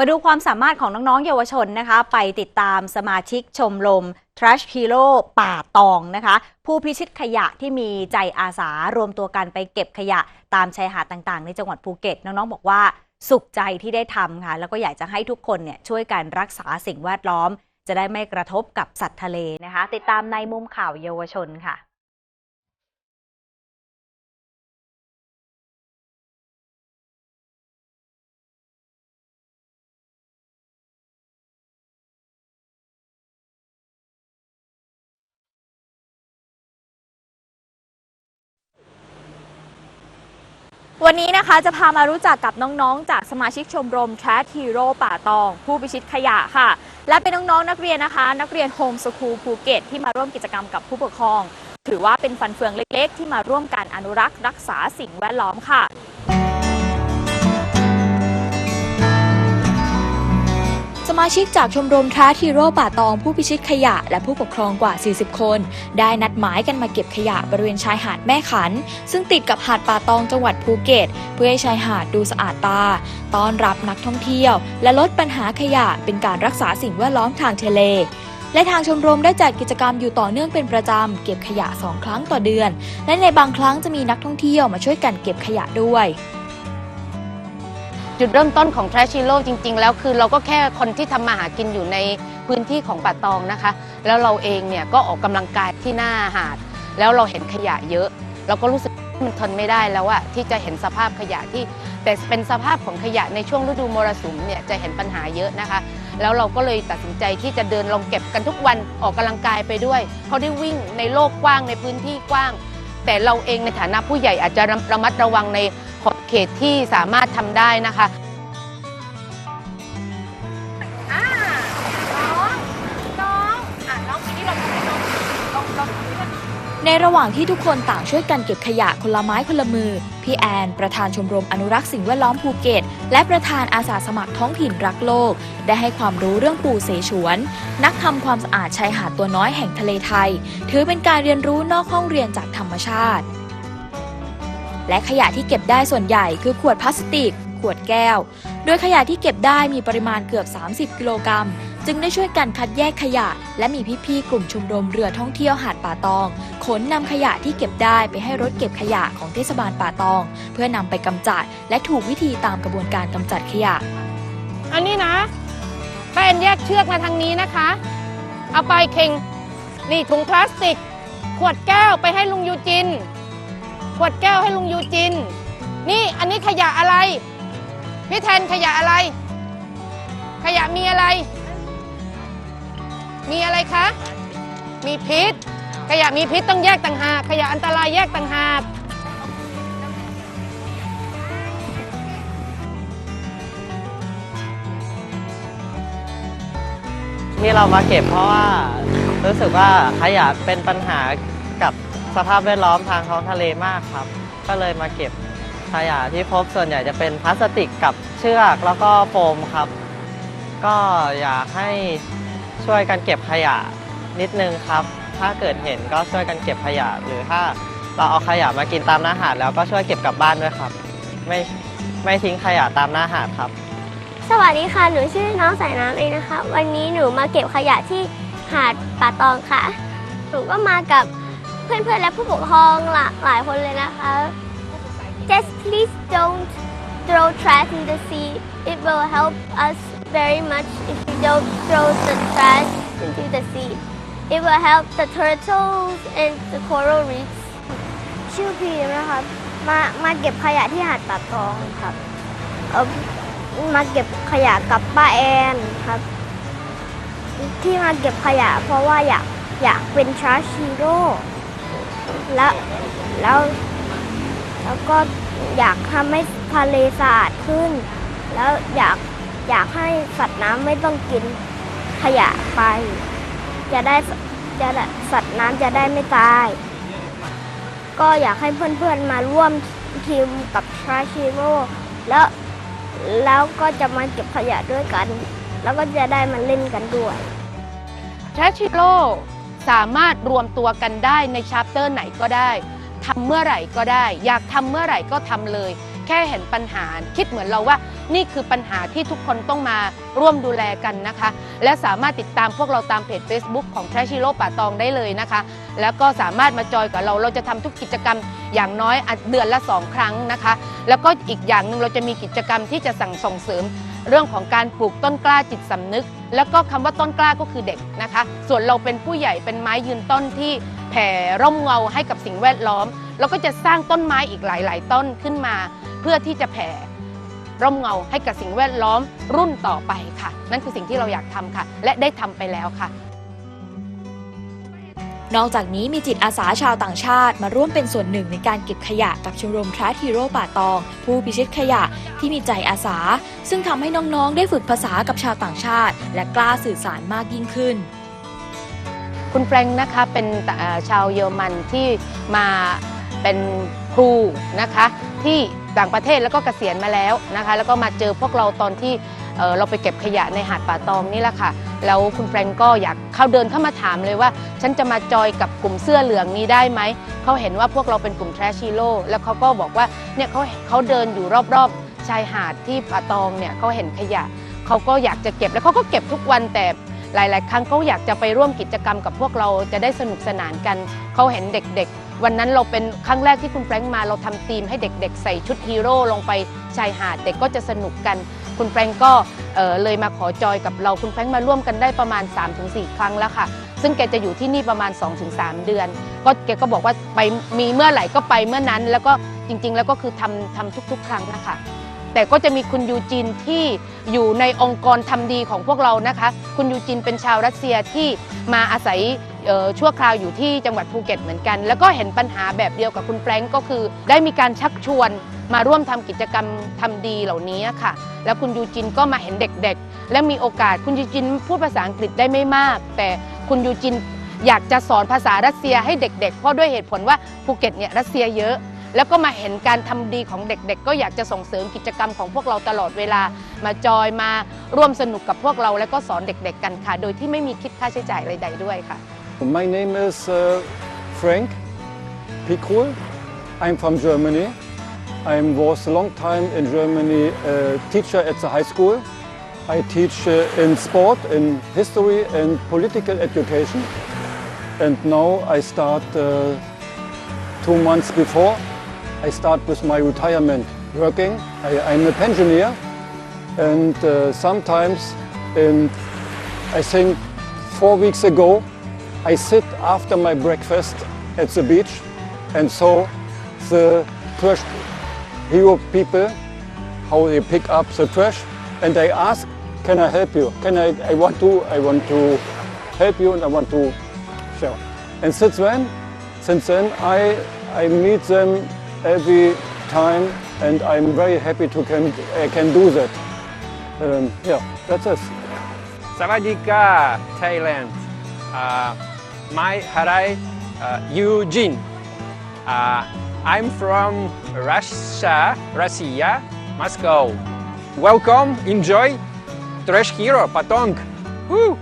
มาดูความสามารถของน้อง ๆ เยาวชนนะคะ ไปติดตามสมาชิกชมรม Trash Hero ป่าตองนะคะ ผู้พิชิตขยะที่มีใจอาสารวมตัวกันไปเก็บขยะตามชายหาดต่างๆ ในจังหวัดภูเก็ต น้อง ๆ บอกว่าสุขใจที่ได้ทำค่ะ แล้วก็อยากจะให้ทุกคนเนี่ยช่วยกันรักษาสิ่งแวดล้อม จะได้ไม่กระทบกับสัตว์ทะเลนะคะ ติดตามในมุมข่าวเยาวชนค่ะ วันนี้นะคะจะพามารู้จักกับน้องๆ จากสมาชิกชมรม Trash Hero ป่าตอง ผู้พิชิตขยะค่ะ และเป็นน้องๆ นักเรียนนะคะ นักเรียนโฮมสคูลภูเก็ตที่มาร่วมกิจกรรมกับผู้ปกครอง ถือว่าเป็นฟันเฟืองเล็กๆ ที่มาร่วมกันอนุรักษ์รักษาสิ่งแวดล้อมค่ะ สมาชิกจากชมรมทราทีโร่ป่าตองผู้พิชิตขยะ และผู้ปกครองกว่า 40 คน ได้นัดหมายกันมาเก็บขยะบริเวณชายหาดแม่ขัน ซึ่งติดกับหาดป่าตองจังหวัดภูเก็ต เพื่อให้ชายหาดดูสะอาดตา ต้อนรับนักท่องเที่ยว และลดปัญหาขยะเป็นการรักษาสิ่งแวดล้อมทางทะเลและทางชมรมได้จัดกิจกรรมอยู่ต่อเนื่องเป็นประจำ เก็บขยะ 2 ครั้งต่อเดือน และในบางครั้งจะมีนักท่องเที่ยวมาช่วยกันเก็บขยะด้วย จุดเริ่มต้นของ Trash Hero จริง ๆ แล้วคือเราก็แค่คนที่ทำมาหากินอยู่ในพื้นที่ของป่าตองนะคะ แล้วเราเองเนี่ยก็ออกกำลังกายที่หน้าหาด แล้วเราเห็นขยะเยอะ เราก็รู้สึกมันทนไม่ได้แล้วอะที่จะเห็นสภาพขยะที่ แต่เป็นสภาพของขยะในช่วงฤดูมรสุมเนี่ยจะเห็นปัญหาเยอะนะคะ แล้วเราก็เลยตัดสินใจที่จะเดินลองเก็บกันทุกวันออกกำลังกายไปด้วยเขาได้วิ่งในโลกกว้างในพื้นที่กว้าง แต่เราเองในฐานะผู้ใหญ่อาจจะระมัดระวังใน ขอบเขตที่สามารถทำได้นะคะในระหว่างที่ทุกคนต่างช่วยกันเก็บขยะคนละไม้คนละมือ พี่แอน ประธานชมรมอนุรักษ์สิ่งแวดล้อมภูเก็ต และประธานอาสาสมัครท้องถิ่นรักโลก ได้ให้ความรู้เรื่องปูเสฉวน นักทำความสะอาดชายหาดตัวน้อยแห่งทะเลไทย ถือเป็นการเรียนรู้นอกห้องเรียนจากธรรมชาติ และขยะที่เก็บได้ส่วนใหญ่คือขวดพลาสติก ขวดแก้ว โดยขยะที่เก็บได้มีปริมาณเกือบ 30 กิโลกรัม จึงได้ช่วยกันคัดแยกขยะ และมีพี่ๆกลุ่มชมรมเรือท่องเที่ยวหาดป่าตอง ขนนำขยะที่เก็บได้ไปให้รถเก็บขยะของเทศบาลป่าตอง เพื่อนำไปกำจัด และถูกวิธีตามกระบวนการกำจัดขยะ อันนี้นะป้าแอนแยกเชือกมาทางนี้นะคะ เอาไปเข่งนี่ถุงพลาสติก ขวดแก้วไปให้ลุงยูจิน ขวดแก้วให้ลุงยูจิน นี่อันนี้ขยะอะไร พี่แทนขยะอะไร ขยะมีอะไร มีอะไรคะ มีพิษ ขยะมีพิษต้องแยกต่างหาก ขยะอันตรายแยกต่างหากที่เรามาเก็บเพราะว่ารู้สึกว่าขยะเป็นปัญหา สภาพแวดล้อมทางท้องทะเลมากครับ ก็เลยมาเก็บขยะที่พบส่วนใหญ่จะเป็นพลาสติกกับเชือกแล้วก็โฟมครับ ก็อยากให้ช่วยกันเก็บขยะนิดนึงครับ ถ้าเกิดเห็นก็ช่วยกันเก็บขยะ หรือถ้าเราเอาขยะมากินตามหน้าหาดแล้วก็ช่วยเก็บกลับบ้านด้วยครับ ไม่ไม่ทิ้งขยะตามหน้าหาดครับ สวัสดีค่ะ หนูชื่อน้องสายน้ำเองนะคะ วันนี้หนูมาเก็บขยะที่หาดป่าตองค่ะ หนูก็มากับ เพื่อนๆและผู้ปกครองหลากหลายคนเลยนะคะ Just please don't throw trash in the sea. It will help us very much if you don't throw the trash into the sea. It will help the turtles and the coral reefs. ชื่อพีมนะครับ มามาเก็บขยะที่หาดป่าตองครับเออมาเก็บขยะกับป้าแอนครับ ที่มาเก็บขยะเพราะว่าอยากอยากเป็นชาร์ชีโร่ แล้วแล้วแล้วก็อยากทำให้ทะเลสะอาดขึ้น แล้วอยากอยากให้สัตว์น้ำไม่ต้องกินขยะไป จะได้จะสัตว์น้ำจะได้ไม่ตาย ก็อยากให้เพื่อนๆมาร่วมทีมกับชาร์ชีโร่แล้วแล้วก็จะมาเก็บขยะด้วยกัน แล้วก็จะได้มาเล่นกันด้วยแทชชิโร่ สามารถรวมตัวกันได้ในชาร์เตอร์ไหนก็ได้ทำเมื่อไหร่ก็ได้ อยากทำเมื่อไหร่ก็ทำเลย แค่เห็นปัญหาคิดเหมือนเราว่า นี่คือปัญหาที่ทุกคนต้องมาร่วมดูแลกันนะคะ และสามารถติดตามพวกเราตามเพจ Facebook ของแทชิโร่ป่าตองได้เลยนะคะ แล้วก็สามารถมาจอยกับเราเราจะทำทุกกิจกรรม อย่างน้อยเดือนละ 2 ครั้งนะคะ แล้วก็อีกอย่างหนึ่งเราจะมีกิจกรรมที่จะสั่งส่งเสริม เรื่องของการปลูกต้นกล้าจิตสำนึก แล้วก็คำว่าต้นกล้าก็คือเด็กนะคะ ส่วนเราเป็นผู้ใหญ่เป็นไม้ยืนต้นที่แผ่ร่มเงาให้กับสิ่งแวดล้อมเราก็จะสร้างต้นไม้อีกหลาย ๆ ต้นขึ้นมา เพื่อที่จะแผ่ร่มเงาให้กับสิ่งแวดล้อมรุ่นต่อไปค่ะ นั่นคือสิ่งที่เราอยากทำค่ะ และได้ทำไปแล้วค่ะ นอกจากนี้มีจิตอาสาชาวต่างชาติมาร่วมเป็นส่วนหนึ่งในการเก็บขยะกับชมรมทรัสฮีโร่ป่าตอง ผู้พิชิตขยะที่มีใจอาสา ซึ่งทำให้น้องๆ ได้ฝึกภาษากับชาวต่างชาติ และกล้าสื่อสารมากยิ่งขึ้น คุณแฟรงค์นะคะเป็นชาวเยอรมันที่มาเป็นครูนะคะที่ต่างประเทศแล้วก็เกษียณมาแล้วนะคะ แล้วก็มาเจอพวกเราตอนที่ เเราไปเก็บขยะในหาดป่าตองนี่แหละค่ะ แล้วคุณแฟรงค์ก็อยากเข้าเดินเข้ามาถามเลยว่า ฉันจะมาจอยกับกลุ่มเสื้อเหลืองนี้ได้ไหม เขาเห็นว่าพวกเราเป็นกลุ่มแทรชิโ o แล้วเขาก็บอกว่า เนี่ยเขาเขาเดินอยู่รอบๆ ชายหาดที่ป่าตองเนี่ยเขาเห็นขยะ เขาก็อยากจะเก็บแล้วเขาก็เก็บทุกวันแต่หลาย ๆ ครั้งเขาอยากจะไปร่วมกิจกรรมกับพวกเราจะได้สนุกสนานกัน เขาเห็นเด็ก ๆ วันนั้นเราเป็นครั้งแรกที่คุณแฟรงค์มาเราทำทีมให้เด็ก ๆ ใส่ชุดฮีโร่ลงไปชายหาดเด็กก็จะสนุกกัน คุณแฟรงก็เอ่อเลยมาขอจอยกับเราคุณแฟรงมาร่วมกันได้ประมาณ 3-4 ครั้งแล้วค่ะ ซึ่งแกจะอยู่ที่นี่ประมาณ 2-3 เดือน ก็แกก็บอกว่าไปมีเมื่อไหร่ก็ไปเมื่อนั้น แล้วก็จริง ๆ แล้วก็คือทำทำทุก ๆ ครั้งนะคะแต่ก็จะมีคุณยูจินที่อยู่ในองค์กรทำดีของพวกเรานะคะ คุณยูจินเป็นชาวรัสเซียที่มาอาศัยชั่วคราวอยู่ที่จังหวัดภูเก็ตเหมือนกัน แล้วก็เห็นปัญหาแบบเดียวกับคุณแฟรงก์ก็คือ ได้มีการชักชวน มาร่วมทำกิจกรรมทำดีเหล่านี้ค่ะ แล้วคุณยูจินก็มาเห็นเด็กๆ และมีโอกาสคุณยูจินพูดภาษาอังกฤษได้ไม่มาก แต่คุณยูจินอยากจะสอนภาษารัสเซียให้เด็ก ๆ เพราะด้วยเหตุผลว่าภูเก็ตเนี่ยรัสเซียเยอะ แล้วก็มาเห็นการทำดีของเด็ก ๆ ก็อยากจะส่งเสริมกิจกรรมของพวกเราตลอดเวลามาจอยมาร่วมสนุกกับพวกเราแล้วก็สอนเด็ก ๆ กันค่ะ โดยที่ไม่มีคิดค่าใช้จ่ายใดๆด้วยค่ะ My name is uh, Frank Pikul. I'm from Germany. I was a long time in Germany a teacher at the high school. I teach uh, in sport, in history and political education. And now I start uh, two months before. I start with my retirement working. I, I'm a pensioner and uh, sometimes in I think four weeks ago I sit after my breakfast at the beach and saw the trash hero people how they pick up the trash and I ask can I help you can I I want to I want to help you and I want to share and since then since then I I meet them every time and I'm very happy to can I can do that um, yeah that's us. Savadika, Thailand. Uh, my Harai uh, Eugene. Uh, I'm from Russia, Russia, Moscow. Welcome, enjoy Trash Hero Patong. Woo!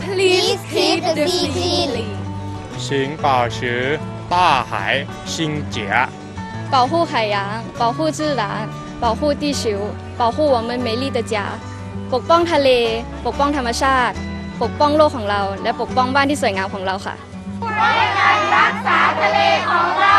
Please keep the sea clean. 请保持大海清洁。保护海洋，保护自然，保护地球，保护我们美丽的家 ปกป้องทะเล ปกป้องธรรมชาติ ปกป้องโลกของเรา และปกป้องบ้านที่สวยงามของเราค่ะรักษาทะเลของเรา